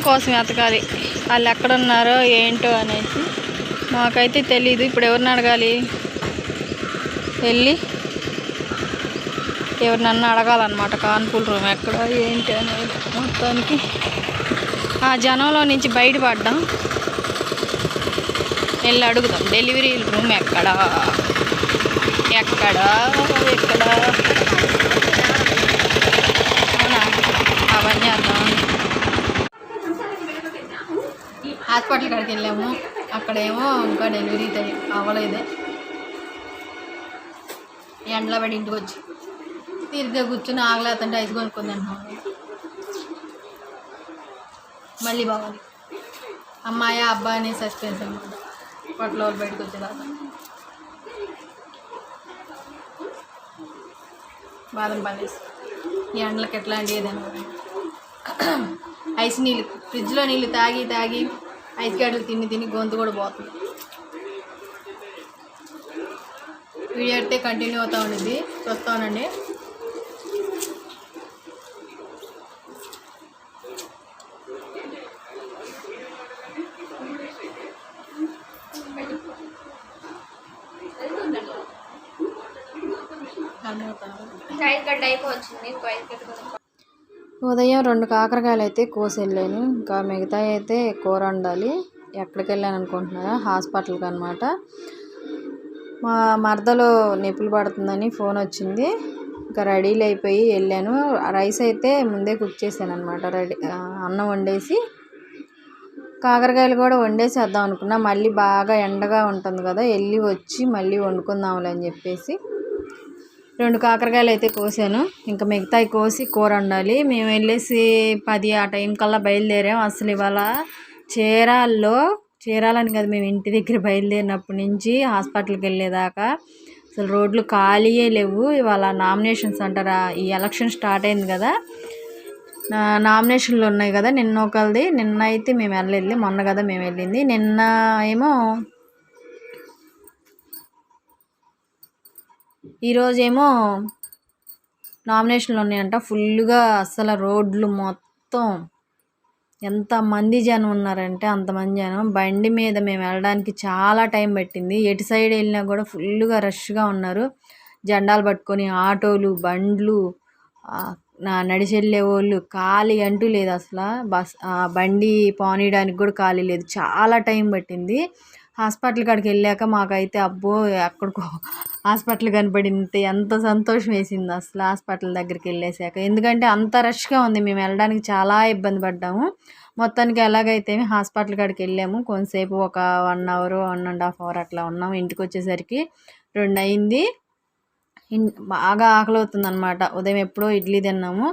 కోసం వెతకాలి. వాళ్ళు ఎక్కడున్నారో ఏంటో అనేసి. మాకైతే తెలీదు. ఇప్పుడు ఎవరిని అడగాలి? వెళ్ళి ఎవరినన్నా అడగాలన్నమాట. కాన్పూల్ రూమ్ ఎక్కడ ఏంటి అనేది. మొత్తానికి ఆ జనంలో నుంచి బయటపడ్డాం. వెళ్ళి అడుగుదాం. డెలివరీ రూమ్ ఎక్కడ? ఎక్కడా? ఎక్కడ? హాస్పిటల్ కాడికి వెళ్ళాము. అక్కడేమో ఇంకా డెలివరీ టైం అవ్వలేదు. ఎండలో పడి ఇంటికి వచ్చి తీరిగ్గా కూర్చొని ఆగలేదంటే ఐదు కొనుక్కొని తింటున్నాం మళ్ళీ బాగుంది అమ్మాయి అబ్బాయి అని సస్పెన్స్ అనమాట పొట్టలో వాళ్ళు బయటకు వచ్చేదాకా బాదం పాలేసి. ఈ ఎండలకి ఎట్లాంటి ఏదైనా. ఐస్ నీళ్ళు ఫ్రిడ్జ్లో నీళ్ళు తాగి తాగి ఐస్ గడ్డలు తిని తిని గొంతు కూడా పోతుంది. వీడియో అయితే కంటిన్యూ అవుతూ ఉండిద్ది చూస్తానండి ఉండండి. కట్ గడ్డ అయిపోవచ్చింది. ఇంకో ఐదు ఉదయం రెండు కాకరకాయలు అయితే కోసి వెళ్ళాను ఇంకా మిగతా అయితే కూర వండాలి. ఎక్కడికి వెళ్ళాను అనుకుంటున్నారా? హాస్పిటల్కి అనమాట మా మరదలో నొప్పులు పడుతుందని ఫోన్ వచ్చింది. ఇంకా రెడీలు అయిపోయి వెళ్ళాను. రైస్ అయితే ముందే కుక్ చేశాను అనమాట రెడీ అన్నం వండేసి కాకరకాయలు కూడా వండేసేద్దాం అనుకున్నా. మళ్ళీ బాగా ఎండగా ఉంటుంది కదా వెళ్ళి వచ్చి మళ్ళీ వండుకుందాంలే అని చెప్పేసి రెండు కాకరకాయలు అయితే కోసాను. ఇంకా మిగతాయి కోసి కూర వండాలి. మేము వెళ్ళేసి పది ఆ టైం కల్లా బయలుదేరాం. అసలు ఇవాళ చీరాల్లో చీరాలని కదా మేము ఇంటి దగ్గర బయలుదేరినప్పటి నుంచి హాస్పిటల్కి వెళ్ళేదాకా అసలు రోడ్లు ఖాళీయే లేవు. ఇవాళ నామినేషన్స్ అంటారా ఈ ఎలక్షన్ స్టార్ట్ అయింది కదా. నామినేషన్లు ఉన్నాయి కదా నిన్న ఒకరిది నిన్న అయితే మేము వెళ్ళలేదు మొన్న కదా మేము వెళ్ళింది. నిన్న ఏమో ఈరోజేమో నామినేషన్లు ఉన్నాయంట. ఫుల్గా అసలు రోడ్లు మొత్తం ఎంతమంది జనం ఉన్నారంటే అంతమంది జనం. బండి మీద మేము వెళ్ళడానికి చాలా టైం పట్టింది. ఎటు సైడ్ వెళ్ళినా కూడా ఫుల్గా రష్గా ఉన్నారు. జెండాలు పట్టుకొని ఆటోలు బండ్లు ఆ, నా వాళ్ళు ఖాళీ అంటూ లేదు అసలు. బస్ బండి పోనీయడానికి కూడా ఖాళీ లేదు. చాలా టైం పట్టింది. హాస్పిటల్ కాడికి వెళ్ళాక మాకైతే అబ్బో అక్కడికో హాస్పిటల్ కనబడింది ఎంత సంతోషం వేసింది అసలు హాస్పిటల్ దగ్గరికి వెళ్ళేసాక ఎందుకంటే అంత రష్గా ఉంది. మేము వెళ్ళడానికి చాలా ఇబ్బంది పడ్డాము. మొత్తానికి ఎలాగైతే హాస్పిటల్ కాడికి వెళ్ళాము. కొంతసేపు ఒక one hour one and half hour అట్లా ఉన్నాము. ఇంటికి వచ్చేసరికి రెండు అయింది బాగా ఆకలి అవుతుంది అనమాట ఉదయం ఎప్పుడో ఇడ్లీ తిన్నాము.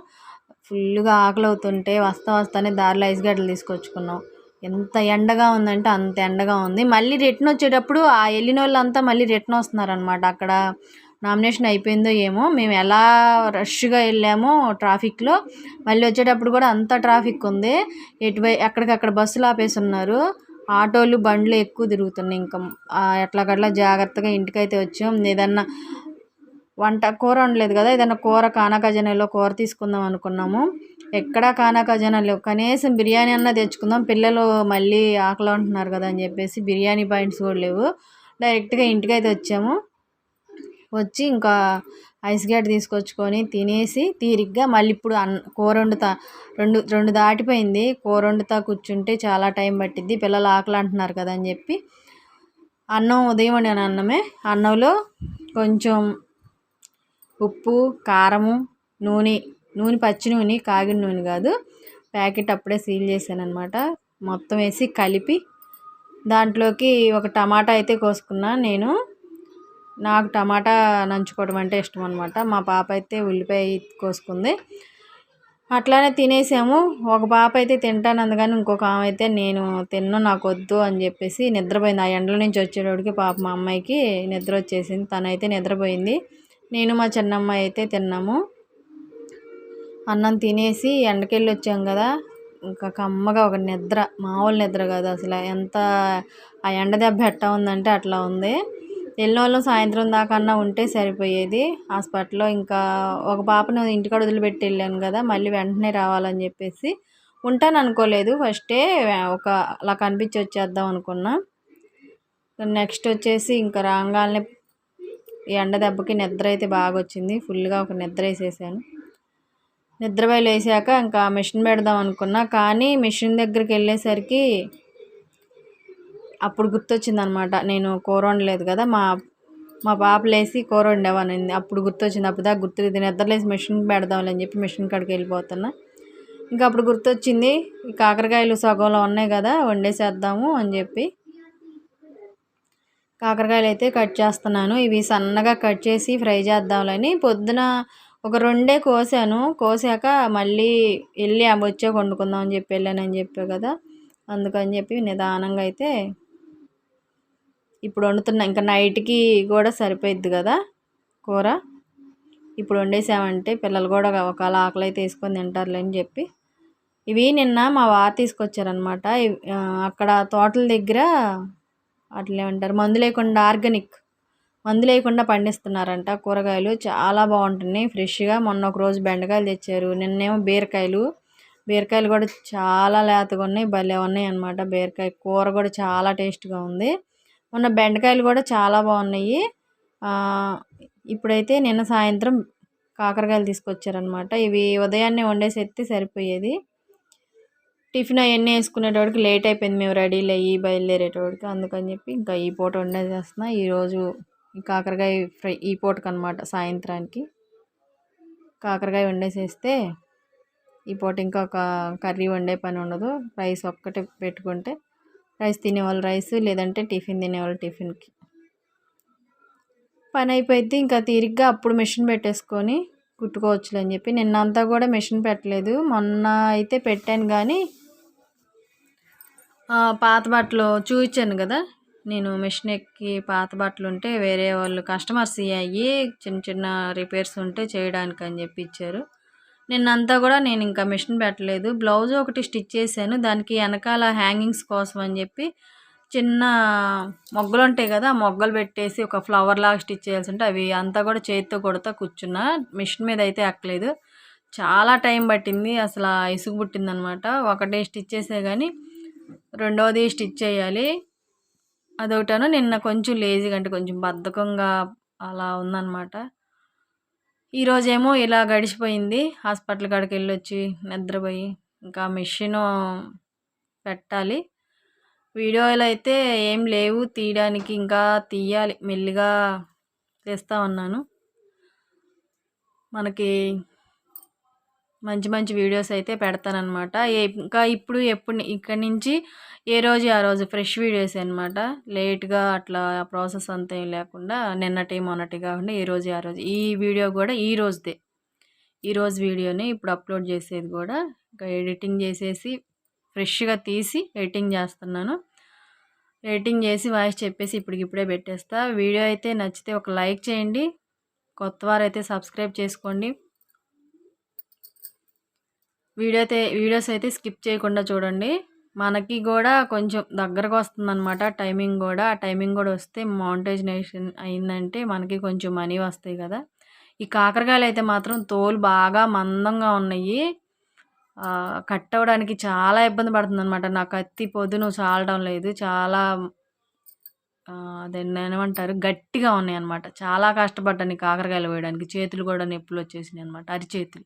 ఫుల్గా ఆకలి అవుతుంటే వస్తా వస్తానే దారిలో ఐస్ గడ్డలు తీసుకొచ్చుకున్నాం. ఎంత ఎండగా ఉందంటే అంత ఎండగా ఉంది. మళ్ళీ రిటర్న్ వచ్చేటప్పుడు ఆ వెళ్ళిన వాళ్ళంతా మళ్ళీ రిటర్న్ వస్తున్నారనమాట అక్కడ నామినేషన్ అయిపోయిందో ఏమో మేము ఎలా రష్గా వెళ్ళామో ట్రాఫిక్లో మళ్ళీ వచ్చేటప్పుడు కూడా అంత ట్రాఫిక్ ఉంది. ఎటువై ఎక్కడికక్కడ బస్సులు ఆపేసి ఉన్నారు ఆటోలు బండ్లు ఎక్కువ తిరుగుతున్నాయి. ఇంకా ఆ, ఎట్లాగట్లా జాగ్రత్తగా ఇంటికైతే వచ్చాం. ఏదన్నా వంట కూర ఉండలేదు కదా ఏదైనా కూర కానకజనలో కూర తీసుకుందాం అనుకున్నాము. ఎక్కడా కానా జనాలు లేవు. కనీసం బిర్యానీ అన్నా తెచ్చుకుందాం పిల్లలు మళ్ళీ ఆకలి అంటున్నారు కదా అని చెప్పేసి బిర్యానీ పాయింట్స్ కూడా లేవు. డైరెక్ట్గా ఇంటికి అయితే వచ్చాము. వచ్చి ఇంకా ఐస్ గడ్డ తీసుకొచ్చుకొని తినేసి తీరిగ్గా మళ్ళీ ఇప్పుడు అన్న కూర వండుతా రెండు రెండు దాటిపోయింది. కూర వండుతా కూర్చుంటే చాలా టైం పట్టిద్ది పిల్లలు ఆకలి అంటున్నారు కదా అని చెప్పి. అన్నం ఉదయం వండిన అన్నమే. అన్నంలో కొంచెం ఉప్పు కారము నూనె నూనె పచ్చి నూనె కాగిన నూనె కాదు. ప్యాకెట్ అప్పుడే సీల్ చేశాను అనమాట మొత్తం వేసి కలిపి దాంట్లోకి ఒక టమాటా అయితే కోసుకున్నా నేను. నాకు టమాటా నంచుకోవడం అంటే ఇష్టం అనమాట మా పాప అయితే ఉల్లిపాయ కోసుకుంది. అట్లానే తినేసాము. ఒక పాప అయితే తింటాను అందుకని ఇంకొక ఆమె అయితే నేను తిన్ను నాకు వద్దు అని చెప్పేసి నిద్రపోయింది. ఆ ఎండల నుంచి వచ్చేటోడికి పాప మా అమ్మాయికి నిద్ర వచ్చేసింది. తనైతే నిద్రపోయింది. నేను మా చిన్నమ్మాయి అయితే తిన్నాము. అన్నం తినేసి ఎండకెళ్ళి వచ్చాం కదా. ఇంకా కమ్మగా ఒక నిద్ర మామూలు నిద్ర కాదు అసలు. ఎంత ఆ ఎండ దెబ్బ ఎట్టా ఉందంటే అట్లా ఉంది. వెళ్ళిన వాళ్ళం సాయంత్రం దాకా అన్నా ఉంటే సరిపోయేది. హాస్పిటల్లో ఇంకా ఒక పాపను ఇంటికాడ వదిలిపెట్టి వెళ్ళాను కదా మళ్ళీ వెంటనే రావాలని చెప్పేసి. ఉంటాను అనుకోలేదు. ఫస్టే ఒక అలా కనిపించి వచ్చేద్దాం అనుకున్నా. నెక్స్ట్ వచ్చేసి ఇంకా రాగానే ఎండ దెబ్బకి నిద్ర అయితే బాగా వచ్చింది ఫుల్గా ఒక నిద్ర వేసేసాను. నిద్ర బయలు వేసాక ఇంకా మిషన్ పెడదాం అనుకున్నా. కానీ మిషన్ దగ్గరికి వెళ్ళేసరికి అప్పుడు గుర్తొచ్చింది అనమాట నేను కూర వండలేదు కదా మా మా పాప లేసి కూర వండేవానింది అప్పుడు గుర్తొచ్చింది అప్పుడు దాకా గుర్తు నిద్రలేసి మిషన్ పెడదాంలే అని చెప్పి మిషన్ కాడికి వెళ్ళిపోతున్నా. ఇంకా అప్పుడు గుర్తొచ్చింది కాకరకాయలు సగంలో ఉన్నాయి కదా వండేసేద్దాము అని చెప్పి. కాకరకాయలు అయితే కట్ చేస్తున్నాను. ఇవి సన్నగా కట్ చేసి ఫ్రై చేద్దాంలని పొద్దున ఒక రెండే కోసాను. కోసాక మళ్ళీ వెళ్ళి అవి వచ్చే వండుకుందాం అని చెప్పి వెళ్ళానని చెప్పా కదా. అందుకని చెప్పి నిదానంగా అయితే ఇప్పుడు వండుతున్నా. ఇంకా నైట్కి కూడా సరిపోయిద్ది కదా కూర. ఇప్పుడు వండేసామంటే పిల్లలు కూడా ఒకవేళ ఆకలి అయితే వేసుకొని తింటారులే అని చెప్పి. ఇవి నిన్న మా వారు తీసుకొచ్చారనమాట అక్కడ తోటల దగ్గర అట్లా ఏమంటారు మందు లేకుండా ఆర్గానిక్ మందు లేకుండా పండిస్తున్నారంట. కూరగాయలు చాలా బాగుంటున్నాయి. ఫ్రెష్గా మొన్న ఒక రోజు బెండకాయలు తెచ్చారు. నిన్నేమో బీరకాయలు. బీరకాయలు కూడా చాలా లేతగా ఉన్నాయి భలే ఉన్నాయి అనమాట బీరకాయ కూర కూడా చాలా టేస్ట్గా ఉంది. మొన్న బెండకాయలు కూడా చాలా బాగున్నాయి. ఇప్పుడైతే నిన్న సాయంత్రం కాకరకాయలు తీసుకొచ్చారనమాట ఇవి ఉదయాన్నే వండేసి సరిపోయేది. టిఫిన్ అవన్నీ వేసుకునేటోడికి లేట్ అయిపోయింది. మేము రెడీలు అయ్యి బయలుదేరేటోడికి అందుకని చెప్పి ఇంకా ఈ పూట వండేసేస్తున్నా. ఈరోజు కాకరకాయ ఫ్రై ఈ పూటకు అనమాట సాయంత్రానికి. కాకరకాయ వండేసేస్తే ఈ పూట ఇంకొక కర్రీ వండే పని ఉండదు. రైస్ ఒక్కటే పెట్టుకుంటే రైస్ తినేవాళ్ళు రైస్ లేదంటే టిఫిన్ తినేవాళ్ళు టిఫిన్కి. పని అయిపోయింది ఇంకా తీరిగ్గా అప్పుడు మిషన్ పెట్టేసుకొని కుట్టుకోవచ్చులే అని చెప్పి నిన్నంతా కూడా మిషన్ పెట్టలేదు. మొన్న అయితే పెట్టాను కానీ పాత బట్టలు చూపించాను కదా. నేను మిషన్ ఎక్కి పాత బట్టలు ఉంటే వేరే వాళ్ళు కస్టమర్స్ అయ్యి చిన్న చిన్న రిపేర్స్ ఉంటే చేయడానికి అని చెప్పి ఇచ్చారు. నిన్నంతా కూడా నేను ఇంకా మిషన్ పెట్టలేదు. బ్లౌజ్ ఒకటి స్టిచ్ చేశాను. దానికి వెనకాల హ్యాంగింగ్స్ కోసం అని చెప్పి చిన్న మొగ్గలు ఉంటాయి కదా మొగ్గలు పెట్టేసి ఒక ఫ్లవర్ లాగా స్టిచ్ చేయాల్సి ఉంటే అవి అంతా కూడా చేతితో కొడతా కూర్చున్నా. మిషన్ మీద అయితే ఎక్కలేదు. చాలా టైం పట్టింది. అసలు ఇసుగు పుట్టింది అనమాట ఒకటే స్టిచ్ చేసే కానీ రెండవది స్టిచ్ చేయాలి. అదొకటను నిన్న కొంచెం లేజీగా అంటే కొంచెం బద్ధకంగా అలా ఉందన్నమాట. ఈరోజేమో ఇలా గడిచిపోయింది. హాస్పిటల్ కాడికి వెళ్ళొచ్చి నిద్రపోయి ఇంకా మెషిన్ పెట్టాలి. వీడియోలు అయితే ఏం లేవు. తీయడానికి ఇంకా తీయాలి. మెల్లిగా తీస్తా ఉన్నాను. మనకి మంచి మంచి వీడియోస్ అయితే పెడతానమాట ఇంకా ఇప్పుడు ఎప్పుడు ఇక్కడి నుంచి ఏ రోజు ఆ రోజు ఫ్రెష్ వీడియోస్ అనమాట లేట్గా అట్లా ప్రాసెస్ అంతా ఏం లేకుండా నిన్నటి మొన్నటి కాకుండా ఏ రోజు ఆ రోజు ఈ వీడియో కూడా ఈ రోజుదే. ఈరోజు వీడియోని ఇప్పుడు అప్లోడ్ చేసేది కూడా ఇంకా ఎడిటింగ్ చేసేసి ఫ్రెష్గా తీసి ఎడిటింగ్ చేస్తున్నాను. ఎడిటింగ్ చేసి వాయిస్ చెప్పేసి ఇప్పటికిప్పుడే పెట్టేస్తా. వీడియో అయితే నచ్చితే ఒక లైక్ చేయండి. కొత్త వారైతే సబ్స్క్రైబ్ చేసుకోండి. వీడియో అయితే వీడియోస్ అయితే స్కిప్ చేయకుండా చూడండి. మనకి కూడా కొంచెం దగ్గరకు వస్తుందన్నమాట టైమింగ్ కూడా. ఆ టైమింగ్ కూడా వస్తే మౌంటైజేషన్ అయిందంటే మనకి కొంచెం మనీ వస్తాయి కదా. ఈ కాకరకాయలు అయితే మాత్రం తోలు బాగా మందంగా ఉన్నాయి. కట్ అవ్వడానికి చాలా ఇబ్బంది పడుతుంది అనమాట నా కత్తి పొద్దున చాలడం లేదు. చాలా దాన్ని ఏమంటారు? గట్టిగా ఉన్నాయి అనమాట చాలా కష్టపడ్డాను కాకరకాయలు వేయడానికి. చేతులు కూడా నొప్పులు వచ్చేసినాయి అనమాట అరిచేతులు.